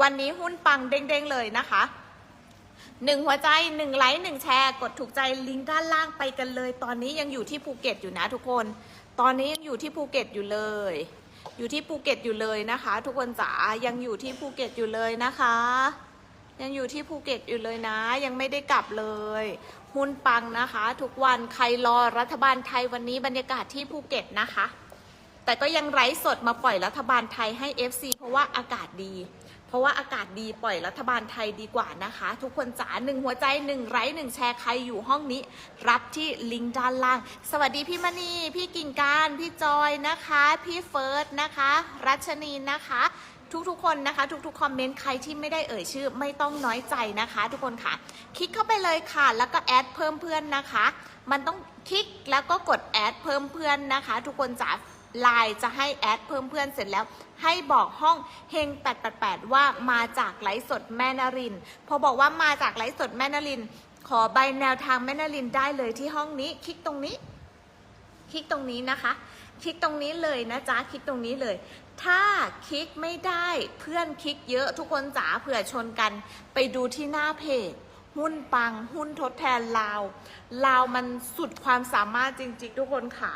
วันนี้หุ้นปังเด้งๆเลยนะคะหนึ่งหัวใจหนึ่งไลค์หนึ่งแชร์กดถูกใจลิงก์ด้านล่างไปกันเลย ตอนนี้ยังอยู่ที่ภูเก็ตอยู่นะทุกคน ตอนนี้ยังอยู่ที่ภูเก็ตอยู่เลย อยู่ที่ภูเก็ตอยู่เลยนะคะ ทุกคนจ๋ายังอยู่ที่ภูเก็ตอยู่เลยนะคะ ยังอยู่ที่ภูเก็ตอยู่เลยนะ ยังไม่ได้กลับเลย หุ้นปังนะคะ ทุกวันใครรอรัฐบาลไทยวันนี้บรรยากาศที่ภูเก็ตนะคะ แต่ก็ยังไร้สดมาปล่อยรัฐบาลไทยให้ FC เพราะว่าอากาศดี เพราะว่าอากาศดีปล่อยรัฐบาลไทยดีกว่านะคะ ทุกคนจ๋าหนึ่งหัวใจหนึ่งไร้หนึ่งแชร์ใครอยู่ห้องนี้ รับที่ลิงก์ด้านล่าง สวัสดีพี่มณีพี่กิ่งการพี่จอยนะคะ พี่เฟิร์สนะคะ รัชนีนะคะทุกๆ คนนะคะ ทุกๆ คอมเมนต์ ใครที่ไม่ได้เอ่ยชื่อ ไม่ต้องน้อยใจนะคะ ทุกคนค่ะ คลิกเข้าไปเลยค่ะ แล้วก็แอดเพิ่มเพื่อนนะคะ มันต้องคลิกแล้วก็กดแอดเพิ่มเพื่อนนะคะ ทุกคนจ๋า ไลน์จะให้แอดเพิ่มเพื่อนเสร็จแล้ว ให้บอกห้องเฮง888 ว่ามาจากไลฟ์สดแม่นาริน พอบอกว่ามาจากไลฟ์สดแม่นาริน ขอใบแนวทางแม่นารินได้เลยที่ห้องนี้ คลิกตรงนี้ คลิกตรงนี้นะคะ คลิกตรงนี้เลยนะจ๊ะ คลิกตรงนี้เลย ถ้าคลิกไม่ได้เพื่อนคลิกเยอะทุกคนจ๋าเผื่อชนกัน ไปดูที่หน้าเพจหุ้นปัง หุ้นทดแทนลาว ลาวมันสุดความสามารถจริง ๆ ทุกคนค่ะ